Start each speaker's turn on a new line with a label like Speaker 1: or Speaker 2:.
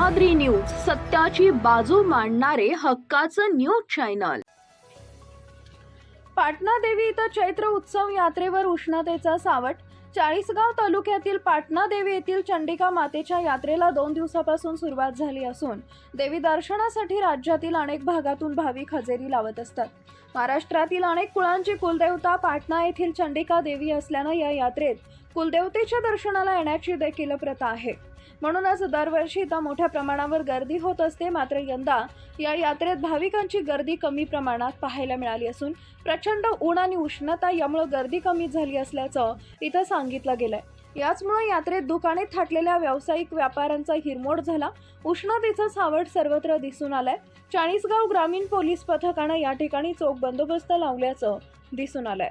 Speaker 1: ADRI news सत्याची बाजू मांडणारे हक्काचं न्यूज चॅनल. पाटणा देवी इथं चैत्र उत्सव यात्रेवर उष्णतेचा सावट. चाळीसगाव तालुक्यातील पाटणा देवी येथील चंडिका मातेच्या यात्रेला दोन दिवसापासून सुरुवात झाली असून देवी दर्शनासाठी राज्यातील अनेक भागातून भाविक हजेरी लावत असतात. महाराष्ट्रातील अनेक कुळांची कुलदेवता पाटणा येथील चंडिका देवी असल्यानं या यात्रेत कुलदेवतेच्या दर्शनाला येण्याची देखील प्रथा आहे. म्हणूनच दरवर्षी इथं मोठ्या प्रमाणावर गर्दी होत असते. मात्र यंदा या यात्रेत भाविकांची गर्दी कमी प्रमाणात पाहायला मिळाली असून प्रचंड ऊन आणि उष्णता यामुळे गर्दी कमी झाली असल्याचं इथं सांगितलं गेलंय. याचमुळे यात्रेत दुकाने थाटलेल्या व्यावसायिक व्यापाऱ्यांचा हिरमोड झाला. उष्णतेचा सावट सर्वत्र दिसून आलाय. चाळीसगाव ग्रामीण पोलीस पथकानं या ठिकाणी चोख बंदोबस्त लावल्याचं दिसून आलंय.